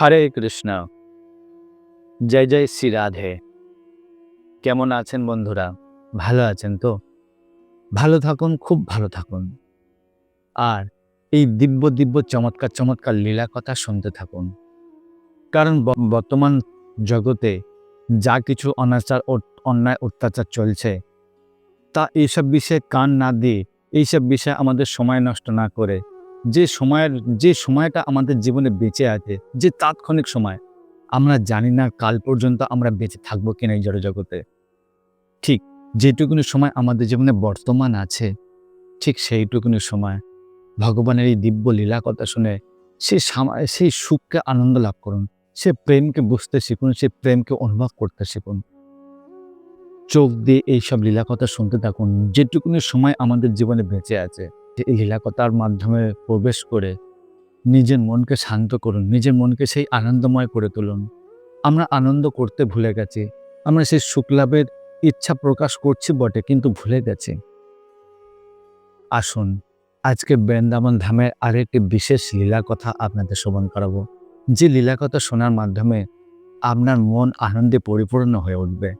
হরে কৃষ্ণ। জয় জয় শ্রী রাধে। কেমন আছেন বন্ধুরা? ভালো আছেন তো? ভালো থাকুন, খুব ভালো থাকুন। আর এই দিব্য দিব্য, চমৎকার চমৎকার লীলা কথা শুনতে থাকুন। কারণ বর্তমান জগতে যা কিছু অনাচার ও অন্যায় অত্যাচার চলছে, তা এইসব বিষয়ে কান না দিয়ে, এইসব বিষয়ে আমাদের সময় নষ্ট না করে যে সময়ের, যে সময়টা আমাদের জীবনে বেঁচে আছে, যে তাৎক্ষণিক সময়, আমরা জানি না কাল পর্যন্ত আমরা বেঁচে থাকব কিনা এই জড়জগতে। ঠিক যেটুকুনি সময় আমাদের জীবনে বর্তমান আছে, ঠিক সেইটুকুনি সময় ভগবানের এই দিব্য লীলা কথা শুনে সেই সামা- সেই সুখকে আনন্দ লাভ করুন, সে প্রেমকে বুঝতে শিখুন, সে প্রেমকে অনুভব করতে শিখুন। চোখ দিয়ে এইসব লীলা কথা শুনতে থাকুন, যেটুকুনি সময় আমাদের জীবনে বেঁচে আছে। এই লীলাকথার মাধ্যমে প্রবেশ করে নিজের মনকে শান্ত করুন, নিজের মনকে সেই আনন্দময় করে তুলুন। আমরা আনন্দ করতে ভুলে গেছি, আমরা সেই সুখলাভের ইচ্ছা প্রকাশ করছি বটে, কিন্তু ভুলে গেছি। আসুন, আজকে বৃন্দাবন ধামের আরেকটি বিশেষ লীলা কথা আপনাদের শ্রবণ করাবো। যে লীলা কথা শোনার মাধ্যমে আপনার মন আনন্দে পরিপূর্ণ হয়ে উঠবে।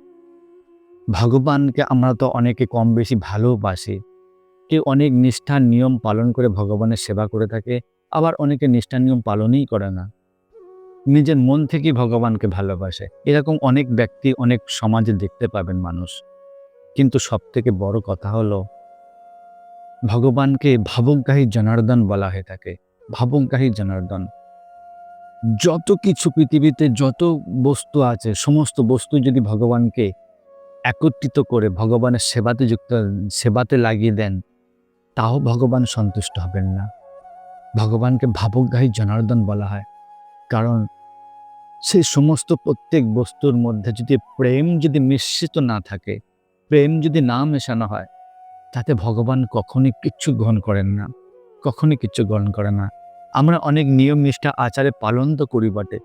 ভগবানকে আমরা তো অনেকে কম বেশি ভালোবাসি কেউ অনেক নিষ্ঠার নিয়ম পালন করে ভগবানের সেবা করে থাকে, আবার অনেকে নিষ্ঠার নিয়ম পালনই করে না। নিজের মন থেকেই ভগবানকে ভালোবাসে। এরকম অনেক ব্যক্তি অনেক সমাজে দেখতে পাবেন মানুষ। কিন্তু সব থেকে বড় কথা হলো, ভগবানকে ভাবুকগাহী জনার্দন বলা হয়ে থাকে। ভাবুকগাহী জনার্দন। যত কিছু পৃথিবীতে যত বস্তু আছে, সমস্ত বস্তু যদি ভগবানকে একত্রিত করে ভগবানের সেবাতে যুক্ত, সেবাতে লাগিয়ে দেন তাও ভগবান সন্তুষ্ট হবেন না। ভগবানকে ভাবুকগাহী জনার্দন বলা হয়। কারণ সেই সমস্ত প্রত্যেক বস্তুর মধ্যে যদি প্রেম যদি মিশ্রিত না থাকে, প্রেম যদি না মেশানো হয়, তাতে ভগবান কখনই কিচ্ছু গ্রহণ করেন না, কখনই কিচ্ছু গ্রহণ করে না। আমরা অনেক নিয়ম নিষ্ঠা আচারে পালন তো করি বটে,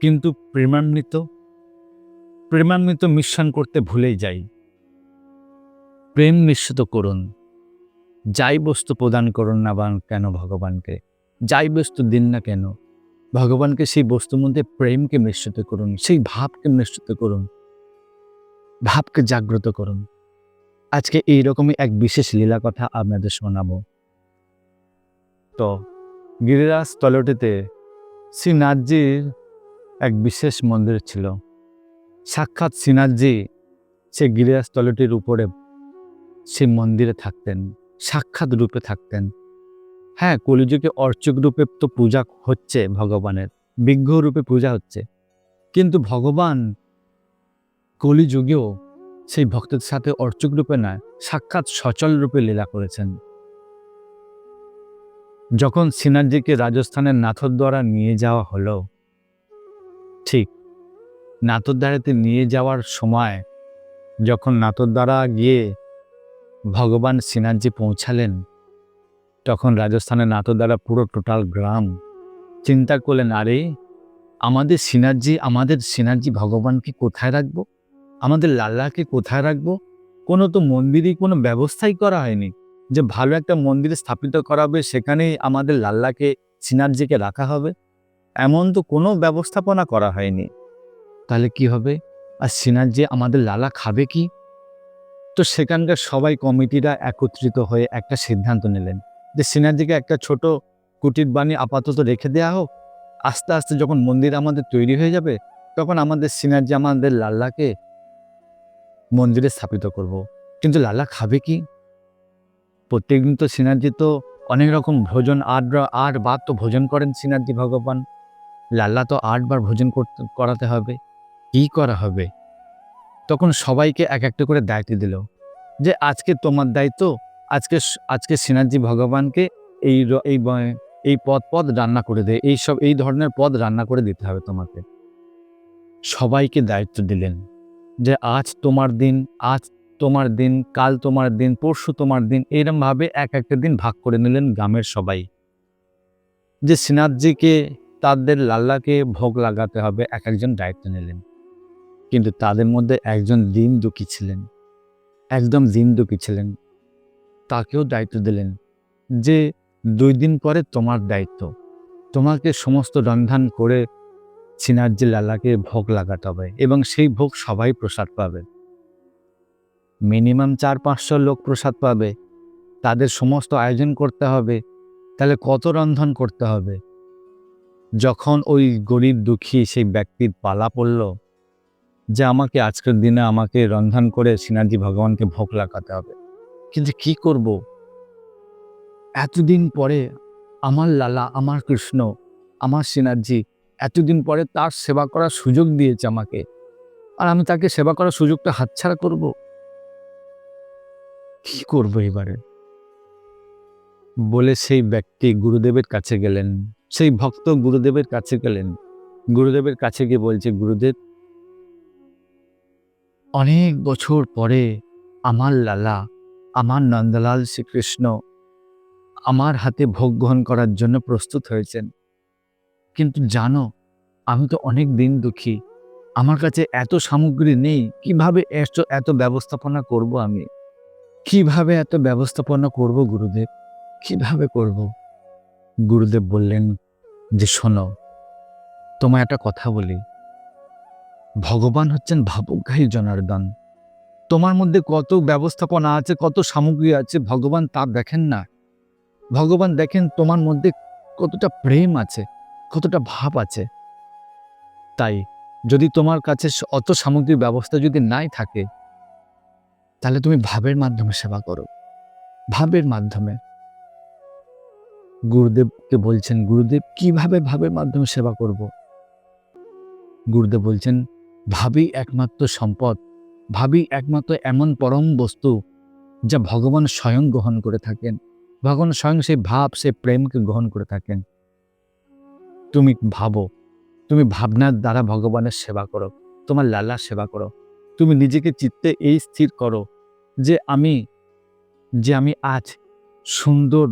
কিন্তু প্রেমান্বিত প্রেমান্বিত মিশ্রণ করতে ভুলেই যাই। প্রেম মিশ্রিত করুন। যাই বস্তু প্রদান করুন না বা কেন ভগবানকে, যাই বস্তু দিন না কেন, ভগবানকে সেই বস্তুর মধ্যে প্রেমকে মিশ্রিত করুন, সেই ভাবকে মিশ্রিত করুন, ভাবকে জাগ্রত করুন। আজকে এইরকমই এক বিশেষ লীলা কথা আপনাদের শোনাবো। তো গিরিরাজ তলটিতে শ্রীনাথজির এক বিশেষ মন্দির ছিল। সাক্ষাৎ শ্রীনাথজি সে গিরিরাজ তলটির উপরে সে মন্দিরে থাকতেন। সাক্ষাৎ রূপে থাকতেন। হ্যাঁ কলিযুগে অর্চক রূপে তো পূজা হচ্ছে ভগবানের বিজ্ঞ রূপে পূজা হচ্ছে। কিন্তু ভগবান কলিযুগেও সেই ভক্তের সাথে অর্চক রূপে নয়, সাক্ষাৎ সচল রূপে লীলা করেছেন। যখন সিনার্জিকে রাজস্থানের নাথদ্বারা নিয়ে যাওয়া হলো, ঠিক নাথদ্বারাতে নিয়ে যাওয়ার সময় যখন নাথদ্বারা গিয়ে ভগবান সিনার্জি পৌঁছালেন। তখন রাজস্থানের নাতো দ্বারা পুরো টোটাল গ্রাম চিন্তা করলেন, আরে, আমাদের সিনার্জি আমাদের সিনার্জি ভগবানকে কোথায় রাখব? আমাদের লাল্লাকে কোথায় রাখব? কোনো তো মন্দিরই, কোনো ব্যবস্থাই করা হয়নি। যে ভালো একটা মন্দির স্থাপিত করা হবে সেখানেই আমাদের লাল্লাকে সিনার্জিকে রাখা হবে। এমন তো কোনো ব্যবস্থাপনা করা হয়নি। তাহলে কি হবে? আর সিনার্জি আমাদের লালা খাবে কি? তো সেখানকার সবাই কমিটিরা একত্রিত হয়ে একটা সিদ্ধান্ত নিলেন যে সিনার্জিকে একটা ছোট কুটির বাণী আপাতত রেখে দেওয়া হোক। আস্তে আস্তে যখন মন্দির আমাদের তৈরি হয়ে যাবে, তখন আমাদের সিনার্জি আমাদের লাল্লাকে মন্দিরে স্থাপিত করব। কিন্তু লাল্লা খাবে কি? প্রত্যেকদিন তো সিনার্জি তো অনেক রকম ভোজন, আট আট বার তো ভোজন করেন সিনার্জি ভগবান। লাল্লা তো আটবার ভোজন করতে, করাতে হবে। কি করা হবে? তখন সবাইকে এক একটা করে দায়িত্ব দিল যে আজকে তোমার দায়িত্ব, আজকে আজকে সিনার্জি ভগবানকে এই এই এই পদ পদ রান্না করে দে, এই সব, এই ধরনের পদ রান্না করে দিতে হবে তোমাকে। সবাইকে দায়িত্ব দিলেন যে আজ তোমার দিন, আজ তোমার দিন, কাল তোমার দিন, পরশু তোমার দিন এরমভাবে এক একটা দিন ভাগ করে নিলেন গ্রামের সবাই। যে সিনাথজিকে তাদের লাল্লাকে ভোগ লাগাতে হবে, এক একজন দায়িত্ব নিলেন। কিন্তু তাদের মধ্যে একজন দিন দুঃখী ছিলেন। একদম দিন দুঃখী ছিলেন। তাকেও দায়িত্ব দিলেন যে, দুই দিন পরে তোমার দায়িত্ব। তোমাকে সমস্ত রন্ধন করে সিনার্জি লালাকে ভোগ লাগাতে হবে এবং সেই ভোগ সবাই প্রসাদ পাবে। মিনিমাম চার পাঁচশো লোক প্রসাদ পাবে। তাদের সমস্ত আয়োজন করতে হবে। তাহলে কত রন্ধন করতে হবে? যখন ওই গরিব দুঃখী সেই ব্যক্তির পালা পড়ল যে আমাকে আজকের দিনে আমাকে রন্ধন করে সিনার্জি ভগবানকে ভোগ লাগাতে হবে। কিন্তু কি করব? এতদিন পরে আমার লালা, আমার কৃষ্ণ, আমার সিনার্জি এতদিন পরে তার সেবা করার সুযোগ দিয়েছে আমাকে। আর আমি তাকে সেবা করার সুযোগটা হাতছাড়া করব? কি করব এবারে? বলে সেই ব্যক্তি গুরুদেবের কাছে গেলেন। সেই ভক্ত গুরুদেবের কাছে গেলেন। গুরুদেবের কাছে গিয়ে বলছে, গুরুদেব অনেক বছর পরে আমার লালা, আমার নন্দলাল শ্রীকৃষ্ণ আমার হাতে ভোগ গ্রহণ করার জন্য প্রস্তুত হয়েছেন। কিন্তু জানো, আমি তো অনেক দিন দুঃখী। আমার কাছে এত সামগ্রী নেই, কীভাবে এত এত ব্যবস্থাপনা করব আমি? কীভাবে এত ব্যবস্থাপনা করব গুরুদেব? কীভাবে করব? গুরুদেব বললেন, যে শোনো, তোমায় একটা কথা বলি। ভগবান হচ্ছেন ভাবুকঘাই জনার্দন। তোমার মধ্যে কত ব্যবস্থাপনা আছে, কত সামগ্রী আছে, ভগবান তা দেখেন না। ভগবান দেখেন তোমার মধ্যে কতটা প্রেম আছে, কতটা ভাব আছে। তাই যদি তোমার কাছে অত সামগ্রীর ব্যবস্থা যদি নাই থাকে, তাহলে তুমি ভাবের মাধ্যমে সেবা করো। ভাবের মাধ্যমে। গুরুদেবকে বলছেন, গুরুদেব, কীভাবে ভাবের মাধ্যমে সেবা করব? গুরুদেব বলছেন ভাবি একমাত্র সম্পদ, ভাবি একমাত্র এমন পরম বস্তু যা ভগবান স্বয়ং গ্রহণ করে থাকেন। ভগবান স্বয়ং সেই ভাব সে প্রেমকে গ্রহণ করে থাকেন। তুমি ভাবো, তুমি ভাবনার দ্বারা ভগবানের সেবা করো, তোমার লালার সেবা করো। তুমি নিজেকে চিত্তে এই স্থির করো যে আমি যে আমি আজ সুন্দর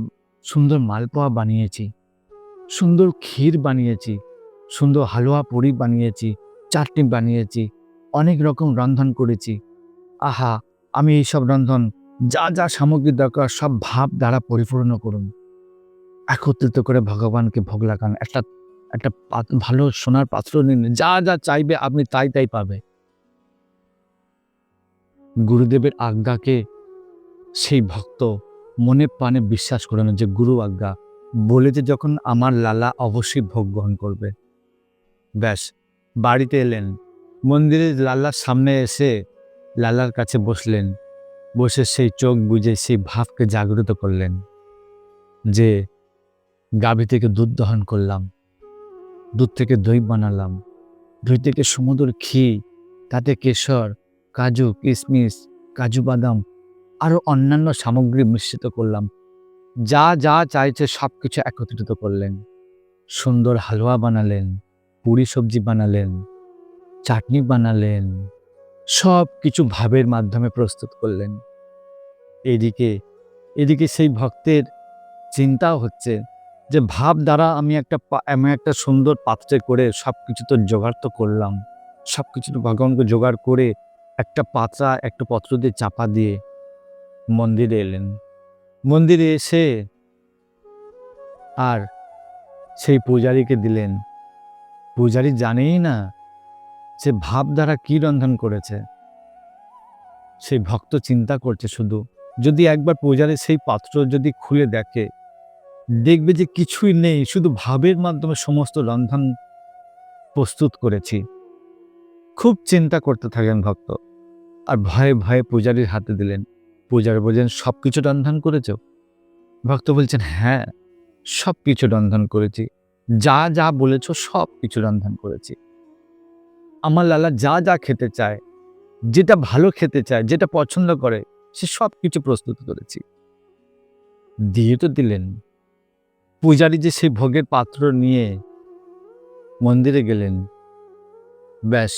সুন্দর মালপোয়া বানিয়েছি, সুন্দর ক্ষীর বানিয়েছি, সুন্দর হালুয়া পুরি বানিয়েছি চাটনি বানিয়েছি, অনেক রকম রন্ধন করেছি। আহা, আমি এই সব রন্ধন, যা যা সামগ্রী দরকার, সব ভাব দ্বারা পরিপূর্ণ করুন। একত্রিত করে ভগবানকে ভোগ লাগান। একটা একটা ভালো সোনার পাত্র নিন। যা যা চাইবে আপনি তাই তাই পাবে। গুরুদেবের আজ্ঞাকে সেই ভক্ত মনে প্রাণে বিশ্বাস করে না যে, গুরু আজ্ঞা বলে যে যখন আমার লালা অবশ্যই ভোগ গ্রহণ করবে। ব্যাস বাড়িতে এলেন। মন্দিরে লাল্লার সামনে এসে লাল্লার কাছে বসলেন। বসে সেই চোখ বুঝে সেই ভাবকে জাগ্রত করলেন যে, গাভী থেকে দুধ দহন করলাম, দুধ থেকে দই বানালাম, দই থেকে সমুদ্র ঘি, তাতে কেশর, কাজু, কিশমিশ, কাজু বাদাম আরও অন্যান্য সামগ্রী মিশ্রিত করলাম। যা যা চাইছে সব কিছু একত্রিত করলেন। সুন্দর হালুয়া বানালেন। পুরি সবজি বানালেন, চাটনি বানালেন সব কিছু ভাবের মাধ্যমে প্রস্তুত করলেন। এদিকে এদিকে সেই ভক্তের চিন্তাও হচ্ছে যে ভাব দ্বারা আমি একটা আমি একটা সুন্দর পাত্রে করে সব কিছু তো জোগাড় তো করলাম। সব কিছু তো ভগবানকে জোগাড় করে একটা পাত্রা, একটা পত্র দিয়ে চাপা দিয়ে মন্দিরে এলেন। মন্দিরে এসে আর সেই পূজারীকে দিলেন। পূজারী জানেই না সে ভাব দ্বারা কি রন্ধন করেছে। সেই ভক্ত চিন্তা করছে শুধু, যদি একবার পূজারী সেই পাত্র যদি খুলে দেখে, দেখবে যে কিছুই নেই, শুধু ভাবের মাধ্যমে সমস্ত রন্ধন প্রস্তুত করেছি। খুব চিন্তা করতে থাকেন ভক্ত, আর ভয়ে ভয়ে পূজারীর হাতে দিলেন। পূজারী বলছেন সব কিছু রন্ধন করেছ? ভক্ত বলছেন হ্যাঁ সব কিছু রন্ধন করেছি। যা যা বলেছ সব কিছু রন্ধন করেছি। আমার লালা যা যা খেতে চায়, যেটা ভালো খেতে চায়, যেটা পছন্দ করে, সে সব কিছু প্রস্তুত করেছি। দিয়ে তো দিলেন। পূজারী যে সেই ভোগের পাত্র নিয়ে মন্দিরে গেলেন। ব্যাস,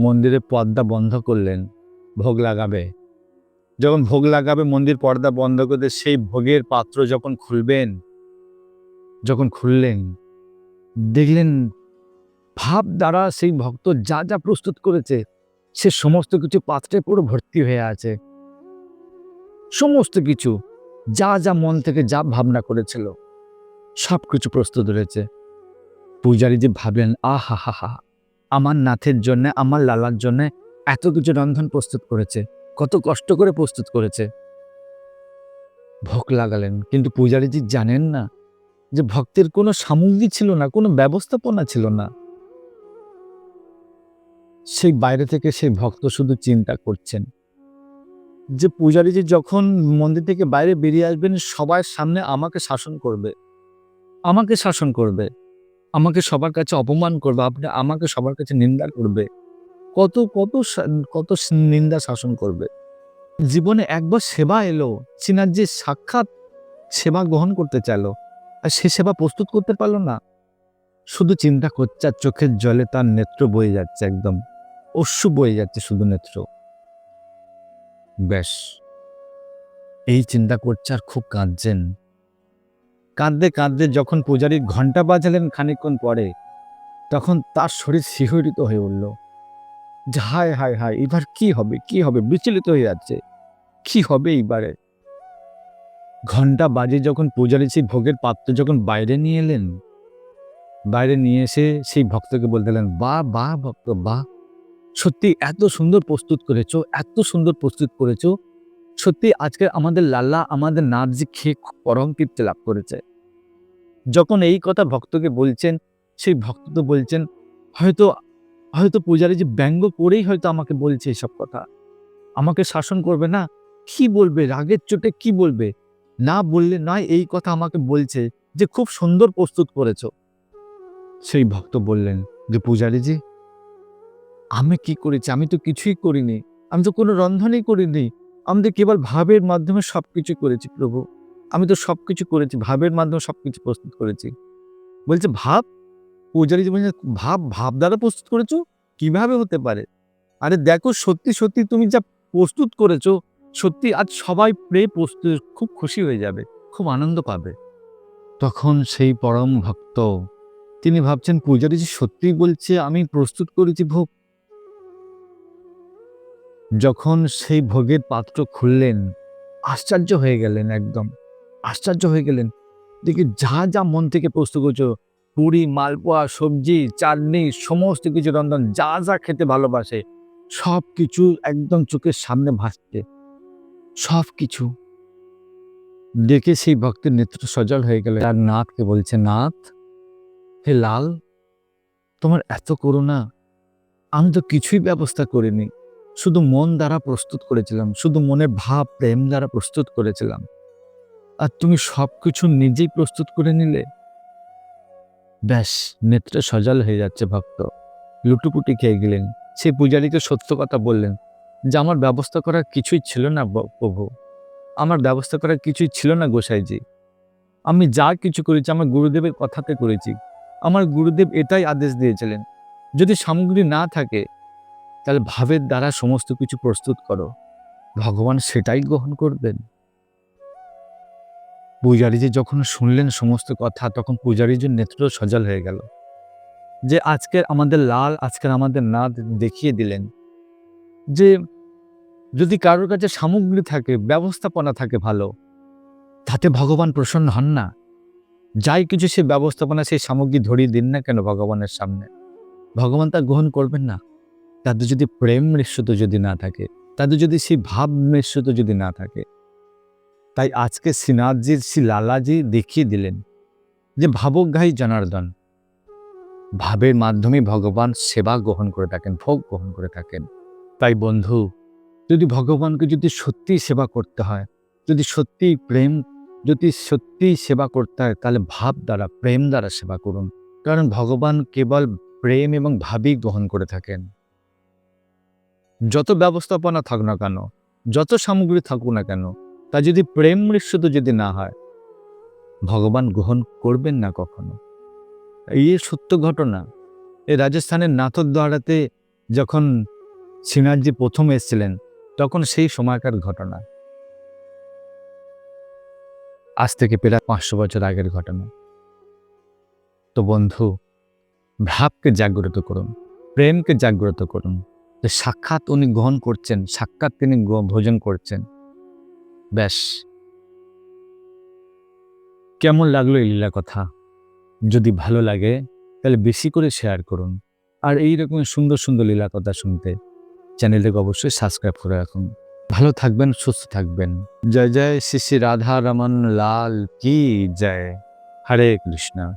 মন্দিরে পর্দা বন্ধ করলেন, ভোগ লাগাবে। যখন ভোগ লাগাবে, মন্দির পর্দা বন্ধ করে সেই ভোগের পাত্র যখন খুলবেন, যখন খুললেন দেখলেন ভাব দ্বারা সেই ভক্ত যা যা প্রস্তুত করেছে, সে সমস্ত কিছু পাত্রে পুরো ভর্তি হয়ে আছে। সমস্ত কিছু, যা যা মন থেকে যা ভাবনা করেছিল সব কিছু প্রস্তুত রয়েছে। পূজারী যে ভাবলেন, আহা হা হা, আমার নাথের জন্য, আমার লালার জন্য এত কিছু রন্ধন প্রস্তুত করেছে, কত কষ্ট করে প্রস্তুত করেছে। ভোগ লাগালেন, কিন্তু পূজারীজি জানেন না যে ভক্তের কোনো সামগ্রী ছিল না, কোনো ব্যবস্থাপনা ছিল না। সেই বাইরে থেকে সেই ভক্ত শুধু চিন্তা করছেন যে পূজারীজি যখন মন্দির থেকে বাইরে বেরিয়ে আসবেন, সবার সামনে আমাকে শাসন করবে। আমাকে শাসন করবে। আমাকে সবার কাছে অপমান করবে। আপনি আমাকে সবার কাছে নিন্দা করবে। কত কত কত নিন্দা শাসন করবে। জীবনে একবার সেবা এলো, চিনার যে সাক্ষাৎ সেবা গ্রহণ করতে চাইলো। আর সে সেবা প্রস্তুত করতে পারল না। শুধু চিন্তা করছে আর চোখের জলে তার নেত্র বয়ে যাচ্ছে একদম। অশ্রু বয়ে যাচ্ছে শুধু নেত্র। ব্যাস। এই চিন্তা করছে আর খুব কাঁদছেন। কাঁদতে কাঁদতে যখন পূজারী ঘণ্টা বাজালেন খানিকক্ষণ পরে, তখন তার শরীর শিহরিত হয়ে উঠল। যে হায় হায় হায়, এবার কি হবে কি হবে? বিচলিত হয়ে যাচ্ছে। কি হবে এইবারে? ঘণ্টা বাজে যখন পূজারী সেই ভোগের পাত্র যখন বাইরে নিয়ে এলেন, বাইরে নিয়ে এসে সেই ভক্তকে বলতে বলতেলেন বা বা, ভক্ত, বা, সত্যি এত সুন্দর প্রস্তুত করেছ, এত সুন্দর প্রস্তুত করেছ। সত্যি আজকে আমাদের লাল্লা আমাদের নার্জি খেয়ে পরম তৃপ্তি লাভ করেছে। যখন এই কথা ভক্তকে বলছেন, সেই ভক্ত তো বলছেন, হয়তো হয়তো পূজারী যে ব্যঙ্গ করেই হয়তো আমাকে বলছে এসব কথা। আমাকে শাসন করবে না। কি বলবে? রাগের চোটে কি বলবে? না বললে নয়, এই কথা আমাকে বলছে যে খুব সুন্দর প্রস্তুত করেছ। সেই ভক্ত বললেন, যে পূজারীজি, আমি কি করেছি? আমি তো কিছুই করিনি। আমি তো কোনো রন্ধনই করিনি। আমি তো কেবল ভাবের মাধ্যমে সব কিছু করেছি প্রভু। আমি তো সব কিছু করেছি, ভাবের মাধ্যমে সব কিছু প্রস্তুত করেছি। বলছে, ভাব? পূজারীজি বলছে, ভাব ভাব দ্বারা প্রস্তুত করেছ? কীভাবে হতে পারে? আরে দেখো, সত্যি সত্যি তুমি যা প্রস্তুত করেছ সত্যি আজ সবাই প্রে প্রস্তুত খুব খুশি হয়ে যাবে, খুব আনন্দ পাবে। তখন সেই পরম ভক্ত, তিনি ভাবছেন, পূজারী যে সত্যি বলছে, আমি প্রস্তুত করেছি ভোগ। যখন সেই ভোগের পাত্র খুললেন, আশ্চর্য হয়ে গেলেন একদম। আশ্চর্য হয়ে গেলেন। দেখি, যা যা মন থেকে প্রস্তুত করছ, পুরি, মালপোয়া, সবজি, চাটনি, সমস্ত কিছু রন্ধন, যা যা খেতে ভালোবাসে সব কিছু একদম চোখের সামনে ভাসছে। সব কিছু দেখে সেই ভক্তের নেত্র সজল হয়ে গেল। তার নাথকে বলছে, নাথ, হে লাল, তোমার এত করুণা। আমি তো কিছুই ব্যবস্থা করিনি। শুধু মন দ্বারা প্রস্তুত করেছিলাম। শুধু মনে ভাব, প্রেম দ্বারা প্রস্তুত করেছিলাম। আর তুমি সব কিছু নিজেই প্রস্তুত করে নিলে? ব্যাস, নেত্রে সজল হয়ে যাচ্ছে ভক্ত। লুটুপুটি খেয়ে গেলেন। সেই পূজারীকে সত্য কথা বললেন। যে আমার ব্যবস্থা করার কিছুই ছিল না প্রভু। আমার ব্যবস্থা করার কিছুই ছিল না গোসাইজি। আমি যা কিছু করেছি, আমার গুরুদেবের কথাতে করেছি। আমার গুরুদেব এটাই আদেশ দিয়েছিলেন। যদি সামগ্রী না থাকে, তাহলে ভাবের দ্বারা সমস্ত কিছু প্রস্তুত করো। ভগবান সেটাই গ্রহণ করবেন। পূজারীজি যখন শুনলেন সমস্ত কথা, তখন পূজারীজির নেত্র সজল হয়ে গেল। যে আজকের আমাদের লাল, আজকের আমাদের নাদ দেখিয়ে দিলেন। যে যদি কারোর কাছে সামগ্রী থাকে, ব্যবস্থাপনা থাকে ভালো, তাতে ভগবান প্রসন্ন হন না। যাই কিছু সে ব্যবস্থাপনা, সেই সামগ্রী ধরিয়ে দিন না কেন ভগবানের সামনে? ভগবান তা গ্রহণ করবেন না। তাদের যদি প্রেম মিশ্রিত যদি না থাকে, তাদের যদি সেই ভাব মিশ্রিত যদি না থাকে, তাই আজকে শ্রীনাথজির শ্রী লালাজি দেখিয়ে দিলেন যে ভাবজ্ঞায়ী জনার্দন। ভাবের মাধ্যমে ভগবান সেবা গ্রহণ করে থাকেন, ভোগ গ্রহণ করে থাকেন। তাই বন্ধু যদি ভগবানকে যদি সত্যিই সেবা করতে হয়, যদি সত্যিই প্রেম, যদি সত্যিই সেবা করতে হয়, তাহলে ভাব দ্বারা, প্রেম দ্বারা সেবা করুন। কারণ ভগবান কেবল প্রেম এবং ভাবই গ্রহণ করে থাকেন। যত ব্যবস্থাপনা থাক না কেন, যত সামগ্রী থাকুক না কেন, তা যদি প্রেম মিশ্রিত যদি না হয়, ভগবান গ্রহণ করবেন না কখনো। এই সত্য ঘটনা, এই রাজস্থানের নাথদ্বারাতে যখন শ্রীনাথজি প্রথম এসেছিলেন তখন সেই সময়কার ঘটনা। আজ থেকে প্রায় পাঁচশো বছর আগের ঘটনা। তো বন্ধু, ভাবকে জাগ্রত করুন, প্রেমকে জাগ্রত করুন। যে সাক্ষাৎ উনি গ্রহণ করছেন, সাক্ষাৎ তিনি ভোজন করছেন। ব্যাস। কেমন লাগল এই লীলা কথা? যদি ভালো লাগে, তাহলে বেশি করে শেয়ার করুন। আর এই রকম সুন্দর সুন্দর লীলা কথা শুনতে চ্যানেলটাকে অবশ্যই সাবস্ক্রাইব করে রাখুন। ভালো থাকবেন, সুস্থ থাকবেন। জয় জয়, শ্রী শ্রী রাধা রমন লাল, কি জয়। হরে কৃষ্ণ।